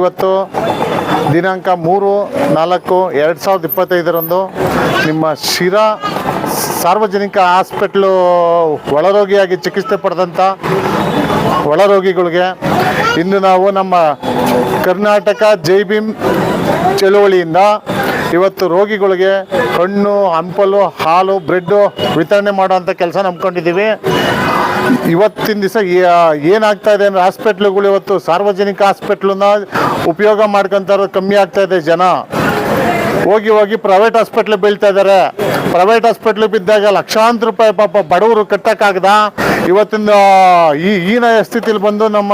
ಇವತ್ತು ದಿನಾಂಕ ಮೂರು, ನಾಲ್ಕು, ಎರಡು ಸಾವಿರದ ಇಪ್ಪತ್ತೈದರಂದು ನಿಮ್ಮ ಶಿರಾ ಸಾರ್ವಜನಿಕ ಹಾಸ್ಪಿಟ್ಲು ಒಳರೋಗಿಯಾಗಿ ಚಿಕಿತ್ಸೆ ಪಡೆದಂಥ ಒಳರೋಗಿಗಳಿಗೆ ಇಂದು ನಾವು ನಮ್ಮ ಕರ್ನಾಟಕ ಜೈ ಚಳುವಳಿಯಿಂದ ಇವತ್ತು ರೋಗಿಗಳಿಗೆ ಹಣ್ಣು ಹಂಪಲು, ಹಾಲು, ಬ್ರೆಡ್ಡು ವಿತರಣೆ ಮಾಡುವಂಥ ಕೆಲಸ ನಂಬ್ಕೊಂಡಿದ್ದೀವಿ ಇವತ್ತಿನ ದಿವಸ ಏನಾಗ್ತಾ ಇದೆ ಅಂದರೆ ಹಾಸ್ಪಿಟ್ಲುಗಳು ಇವತ್ತು ಸಾರ್ವಜನಿಕ ಹಾಸ್ಪಿಟ್ಲನ್ನ ಉಪಯೋಗ ಮಾಡ್ಕೊಂತ ಕಮ್ಮಿ ಆಗ್ತಾ ಇದೆ ಜನ. ಹೋಗಿ ಹೋಗಿ ಪ್ರೈವೇಟ್ ಹಾಸ್ಪಿಟ್ಲ್ ಬೀಳ್ತಾ ಇದ್ದಾರೆ ಪ್ರೈವೇಟ್ ಹಾಸ್ಪಿಟ್ಲ್ ಬಿದ್ದಾಗ ಲಕ್ಷಾಂತರ ರೂಪಾಯಿ ಪಾಪ ಬಡವರು ಕಟ್ಟಕ್ಕಾಗದ? ಇವತ್ತಿನ ಈ ಹೀನ ಸ್ಥಿತಿಲಿ ಬಂದು ನಮ್ಮ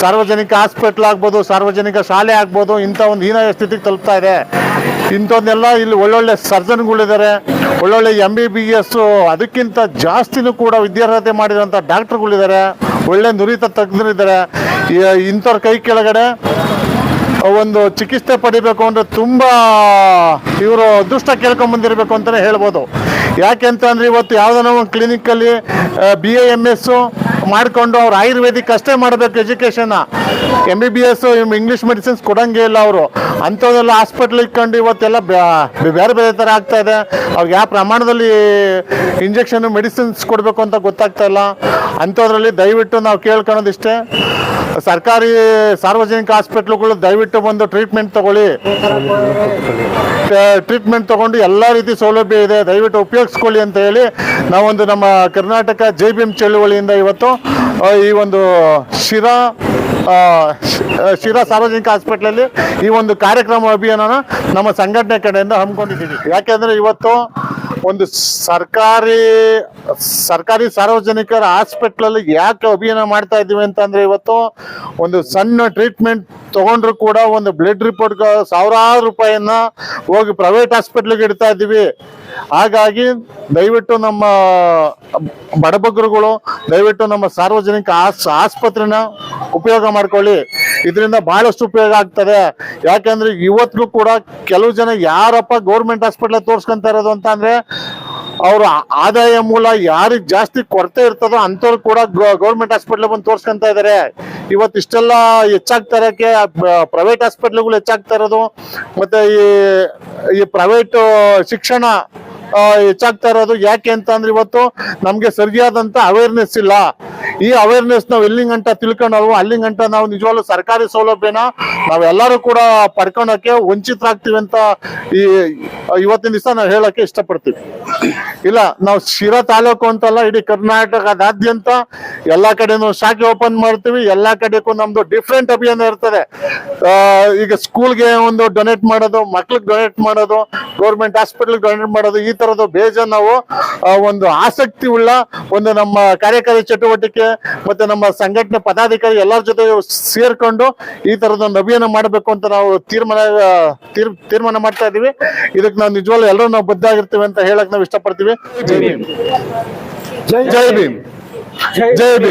ಸಾರ್ವಜನಿಕ ಹಾಸ್ಪಿಟ್ಲ್ ಆಗ್ಬೋದು, ಸಾರ್ವಜನಿಕ ಶಾಲೆ ಆಗ್ಬೋದು, ಇಂಥ ಒಂದು ಹೀನ ಸ್ಥಿತಿಗೆ ತಲುಪ್ತಾ ಇದೆ. ಇಂಥವನ್ನೆಲ್ಲ ಇಲ್ಲಿ ಒಳ್ಳೊಳ್ಳೆ ಸರ್ಜನ್ಗಳಿದ್ದಾರೆ ಒಳ್ಳೊಳ್ಳೆ ಎಂ ಬಿ ಬಿ ಎಸ್ಸು ಅದಕ್ಕಿಂತ ಜಾಸ್ತಿನೂ ಕೂಡ ವಿದ್ಯಾರ್ಹತೆ ಮಾಡಿರೋಂಥ ಡಾಕ್ಟ್ರುಗಳಿದ್ದಾರೆ ಒಳ್ಳೆ ನುರಿತ ತಜ್ಞರಿದ್ದಾರೆ ಇಂಥವ್ರ ಕೈ ಕೆಳಗಡೆ ಒಂದು ಚಿಕಿತ್ಸೆ ಪಡಿಬೇಕು ಅಂದರೆ ತುಂಬ ಇವರು ಅದೃಷ್ಟ ಕೇಳ್ಕೊಂಬಂದಿರಬೇಕು ಅಂತಲೇ ಹೇಳ್ಬೋದು. ಯಾಕೆ ಅಂತಂದ್ರೆ ಇವತ್ತು ಯಾವುದೋ ಒಂದು ಕ್ಲಿನಿಕಲ್ಲಿ ಬಿ ಎ ಎಂ ಎಸ್ಸು ಮಾಡಿಕೊಂಡು ಅವ್ರು ಆಯುರ್ವೇದಿಕ್ ಅಷ್ಟೇ ಮಾಡಬೇಕು ಎಜುಕೇಷನ್ನ. M B B S English medicines ಕೊಡಂಗೇ ಇಲ್ಲ ಅವರು. ಅಂಥದ್ದೆಲ್ಲ ಹಾಸ್ಪಿಟ್ಲ್ ಇಟ್ಕೊಂಡು ಇವತ್ತೆಲ್ಲ ಬೇರೆ ಬೇರೆ ಥರ ಆಗ್ತಾ ಇದೆ. ಅವ್ರಿಗೆ ಯಾವ ಪ್ರಮಾಣದಲ್ಲಿ ಇಂಜೆಕ್ಷನ್ ಮೆಡಿಸಿನ್ಸ್ ಕೊಡಬೇಕು ಅಂತ ಗೊತ್ತಾಗ್ತಾ ಇಲ್ಲ. ಅಂಥದ್ರಲ್ಲಿ ದಯವಿಟ್ಟು ನಾವು ಕೇಳ್ಕೊಳೋದಿಷ್ಟೇ ಸರ್ಕಾರಿ ಸಾರ್ವಜನಿಕ ಹಾಸ್ಪಿಟ್ಲುಗಳು ದಯವಿಟ್ಟು ಬಂದು ಟ್ರೀಟ್ಮೆಂಟ್ ತಗೊಳ್ಳಿ. ಟ್ರೀಟ್ಮೆಂಟ್ ತಗೊಂಡು ಎಲ್ಲ ರೀತಿ ಸೌಲಭ್ಯ ಇದೆ. ದಯವಿಟ್ಟು ಉಪಯೋಗಿಸ್ಕೊಳ್ಳಿ ಅಂತ ಹೇಳಿ ನಾವೊಂದು ನಮ್ಮ ಕರ್ನಾಟಕ ಜೈ ಭೀಮ್ ಚಳುವಳಿಯಿಂದ ಇವತ್ತು ಈ ಒಂದು ಶಿರಾ ಶಿರಾ ಸಾರ್ವಜನಿಕ ಹಾಸ್ಪಿಟ್ಲಲ್ಲಿ ಈ ಒಂದು ಕಾರ್ಯಕ್ರಮ ಅಭಿಯಾನನ ನಮ್ಮ ಸಂಘಟನೆ ಕಡೆಯಿಂದ ಹಮ್ಮಿಕೊಂಡಿದ್ದೀವಿ. ಯಾಕೆಂದ್ರೆ ಇವತ್ತು ಒಂದು ಸರ್ಕಾರಿ ಸರ್ಕಾರಿ ಸಾರ್ವಜನಿಕರ ಹಾಸ್ಪಿಟ್ಲಲ್ಲಿ ಯಾಕೆ ಅಭಿಯಾನ ಮಾಡ್ತಾ ಇದ್ದೀವಿ ಅಂತಂದ್ರೆ ಇವತ್ತು ಒಂದು ಸಣ್ಣ ಟ್ರೀಟ್ಮೆಂಟ್ ತಗೊಂಡ್ರು ಕೂಡ ಒಂದು ಬ್ಲಡ್ ರಿಪೋರ್ಟ್ ಸಾವಿರಾರು ರೂಪಾಯಿಯನ್ನ ಹೋಗಿ ಪ್ರೈವೇಟ್ ಹಾಸ್ಪಿಟ್ಲಿಗೆ ಇಡ್ತಾ ಇದ್ದೀವಿ. ಹಾಗಾಗಿ ದಯವಿಟ್ಟು ನಮ್ಮ ಬಡಬಗ್ರುಗಳು ದಯವಿಟ್ಟು ನಮ್ಮ ಸಾರ್ವಜನಿಕ ಆಸ್, ಆಸ್ಪತ್ರೆನ ಉಪಯೋಗ ಮಾಡ್ಕೊಳ್ಳಿ. ಇದರಿಂದ ಬಹಳಷ್ಟು ಉಪಯೋಗ ಆಗ್ತದೆ. ಯಾಕಂದ್ರೆ ಇವತ್ತಿಗೂ ಕೂಡ ಕೆಲವು ಜನ ಯಾರಪ್ಪ ಗೌರ್ಮೆಂಟ್ ಹಾಸ್ಪಿಟ್ಲ್ ತೋರ್ಸ್ಕೊಂತ ಇರೋದು ಅಂತ ಅಂದ್ರೆ, ಅವ್ರ ಆದಾಯ ಮೂಲ ಯಾರಿಗೆ ಜಾಸ್ತಿ ಕೊರತೆ ಇರ್ತದೋ ಅಂಥವ್ರು ಕೂಡ ಗೌರ್ಮೆಂಟ್ ಹಾಸ್ಪಿಟ್ಲ್ ಬಂದು ತೋರ್ಸ್ಕೊಂತ ಇದಾರೆ. ಇವತ್ತು ಇಷ್ಟೆಲ್ಲ ಹೆಚ್ಚಾಗ್ತಾ ಇರೋಕ್ಕೆ ಪ್ರೈವೇಟ್ ಹಾಸ್ಪಿಟ್ಲ್ಗಳು ಹೆಚ್ಚಾಗ್ತಾ ಇರೋದು. ಮತ್ತೆ ಈ ಈ ಪ್ರೈವೇಟ್ ಶಿಕ್ಷಣ ಹೆಚ್ಚಾಗ್ತಾ ಇರೋದು ಯಾಕೆ ಅಂತ ಅಂದ್ರೆ ಇವತ್ತು ನಮ್ಗೆ ಸರಿಯಾದಂತ ಅವೇರ್ನೆಸ್ ಇಲ್ಲ. ಈ ಅವೇರ್ನೆಸ್ ನಾವು ಎಲ್ಲಿಂಗಂಟ ತಿಳ್ಕೊಂಡಲ್ವೋ ಅಲ್ಲಿಂಗಂಟ ನಾವು ನಿಜವಾಗ್ಲೂ ಸರ್ಕಾರಿ ಸೌಲಭ್ಯನ ನಾವೆಲ್ಲರೂ ಕೂಡ ಪಡ್ಕೊಳಕ್ಕೆ ವಂಚಿತರಾಗ್ತೀವಿ ಅಂತ ಈ, ಇವತ್ತಿನ ದಿವಸ ನಾವು ಹೇಳಕ್ಕೆ ಇಷ್ಟಪಡ್ತೀವಿ. ಇಲ್ಲ, ನಾವು ಶಿರಾ ತಾಲೂಕು ಅಂತಲ್ಲ, ಇಡೀ ಕರ್ನಾಟಕದಾದ್ಯಂತ ಎಲ್ಲಾ ಕಡೆನೂ ಶಾಖೆ ಓಪನ್ ಮಾಡ್ತೀವಿ, ಎಲ್ಲಾ ಕಡೆಗೂ ನಮ್ದು ಡಿಫ್ರೆಂಟ್ ಅಭಿಯಾನ ಇರ್ತದೆ. ಈಗ ಸ್ಕೂಲ್ಗೆ ಒಂದು ಡೊನೇಟ್ ಮಾಡೋದು, ಮಕ್ಳಿಗೆ ಡೊನೇಟ್ ಮಾಡೋದು ಗೌರ್ಮೆಂಟ್ ಹಾಸ್ಪಿಟಲ್ ಡೊನೇಟ್ ಮಾಡೋದು ಈ ತರದ ಬೇಜ ನಾವು ಒಂದು ಆಸಕ್ತಿ ಉಳ್ಳ ಒಂದು ನಮ್ಮ ಕಾರ್ಯಕಾರಿ ಚಟುವಟಿಕೆ ಮತ್ತೆ ನಮ್ಮ ಸಂಘಟನೆ ಪದಾಧಿಕಾರಿ ಎಲ್ಲರ ಜೊತೆ ಸೇರ್ಕೊಂಡು ಈ ತರದ ಒಂದು ಅಭಿಯಾನ ಮಾಡಬೇಕು ಅಂತ ನಾವು ತೀರ್ಮಾನ ತೀರ್ಮಾನ ಮಾಡ್ತಾ ಇದೀವಿ. ಇದಕ್ಕೆ ನಾವು ನಿಜವಾಗ್ಲೂ ಎಲ್ಲರೂ ನಾವು ಬದ್ಧಾಗಿರ್ತೀವಿ ಅಂತ ಹೇಳಕ್ ನಾವು ಇಷ್ಟಪಡ್ತೀವಿ. ಜೈ ಭೀಮ್. ಜೈ ಭೀಮ್. ಜೈ ಭೀಮ್.